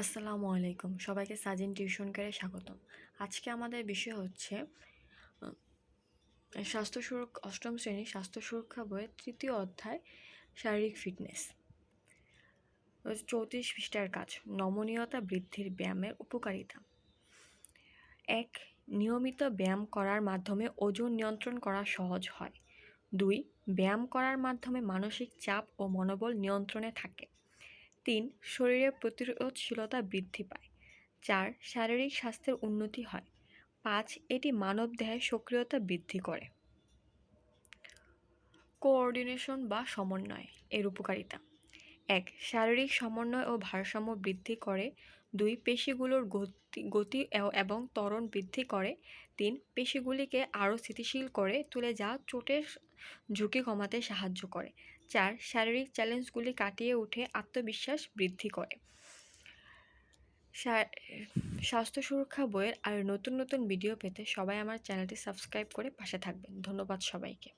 আসসালামু আলাইকুম। সবাইকে সাজিন টিউশন কেয়ারে স্বাগতম। আজকে আমাদের বিষয় হচ্ছে স্বাস্থ্য সুরক্ষা অষ্টম শ্রেণি স্বাস্থ্য সুরক্ষা বইয়ের তৃতীয় অধ্যায়, শারীরিক ফিটনেস। চৌত্রিশ পৃষ্ঠার কাজ, নমনীয়তা বৃদ্ধির ব্যায়ামের উপকারিতা। এক, নিয়মিত ব্যায়াম করার মাধ্যমে ওজন নিয়ন্ত্রণ করা সহজ হয়। দুই, ব্যায়াম করার মাধ্যমে মানসিক চাপ ও মনোবল নিয়ন্ত্রণে থাকে। তিন শরীরের প্রতিরোধশীলতা বৃদ্ধি পায়। চার, শারীরিক স্বাস্থ্যের উন্নতি হয়। পাঁচ, এটি মানবদেহের সক্রিয়তা বৃদ্ধি করে। কোঅর্ডিনেশন বা সমন্বয় এর উপকারিতা। এক, শারীরিক সমন্বয় ও ভারসাম্য বৃদ্ধি করে। দুই, পেশিগুলোর গতি গতি এবং ত্বরণ বৃদ্ধি করে। তিন, পেশিগুলিকে আরও স্থিতিশীল করে তুলে যা চোটের ঝুঁকি কমাতে সাহায্য করে। চার শারীরিক চ্যালেঞ্জগুলি কাটিয়ে উঠে আত্মবিশ্বাস বৃদ্ধি করে। স্বাস্থ্য সুরক্ষা বইয়ের আর নতুন নতুন ভিডিও পেতে সবাই আমার চ্যানেলটি সাবস্ক্রাইব করে পাশে থাকবেন। ধন্যবাদ সবাইকে।